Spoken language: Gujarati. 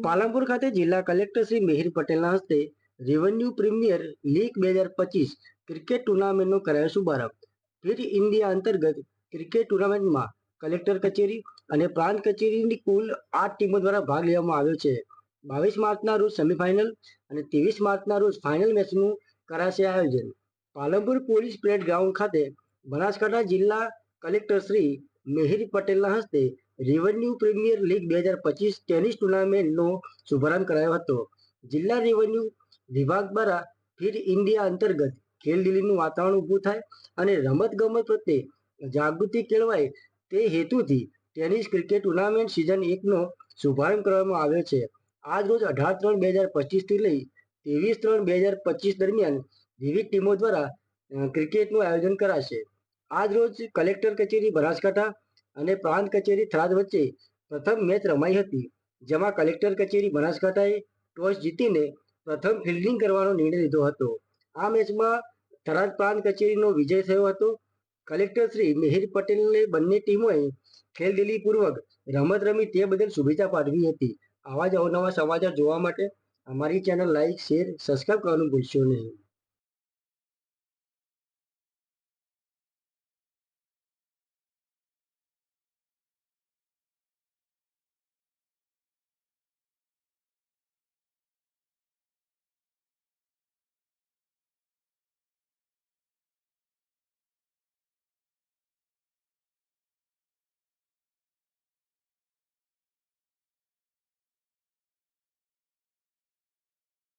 પાલનપુર ખાતે જિલ્લા કલેક્ટર શ્રી મિહિર પટેલના હસ્તે રેવન્યુ પ્રીમિયર લીગ બે હજાર પચીસ ક્રિકેટ ટુર્નામેન્ટનો કરાયો શુભારંભ. ફિટ ઇન્ડિયા અંતર્ગત ક્રિકેટ ટુર્નામેન્ટમાં કલેક્ટર કચેરી અને પ્રાંત કચેરીની કુલ આઠ ટીમો દ્વારા ભાગ લેવામાં આવ્યો છે. બાવીસ માર્ચના રોજ સેમીફાઇનલ અને ત્રેવીસ માર્ચના રોજ ફાઇનલ મેચનું કરાશે આયોજન. પાલનપુર પોલીસ પરેડ ગ્રાઉન્ડ ખાતે બનાસકાંઠા જિલ્લા કલેક્ટર શ્રી મિહિર પટેલના હસ્તે રેવન્યુ પ્રીમિયર લીગ બે હજાર પચીસ ટેનિસ ટુર્નામેન્ટનો શુભારંભ કરાયો હતો. જિલ્લા રેવન્યુ વિભાગ દ્વારા ફિટ ઇન્ડિયા અંતર્ગત ખેલ દિલ્હીનું વાતાવરણ ઊભું થાય અને રમત ગમત પ્રત્યે જાગૃતિ કેળવાય તે હેતુથી ટેનિસ ક્રિકેટ ટુર્નામેન્ટ સિઝન એકનો શુભારંભ કરવામાં આવ્યો છે. આજ રોજ અઢાર ત્રણ બે હજાર પચીસથી લઈ ત્રેવીસ ત્રણ બે હજાર પચીસ દરમિયાન વિવિધ ટીમો દ્વારા ક્રિકેટનું આયોજન કરાશે. આજ રોજ કલેક્ટર કચેરી બનાસકાંઠા અને પ્રાંત કચેરી થરાદ વચ્ચે પ્રથમ મેચ રમાઈ હતી, જેમાં કલેક્ટર કચેરી બનાસકાંઠાએ ટોસ જીતીને પ્રથમ ફિલ્ડિંગ કરવાનો નિર્ણય લીધો હતો. આ મેચમાં થરાદ પ્રાંત કચેરીનો વિજય થયો હતો. કલેક્ટર શ્રી મિહિર પટેલને બંને ટીમોએ ખેલદિલીપૂર્વક રમત રમી તે બદલ શુભેચ્છા પાઠવી હતી. આવા જ અવનવા સમાચાર જોવા માટે અમારી ચેનલ લાઈક, શેર સબસ્ક્રાઇબ કરવાનું ભૂલશો નહીં.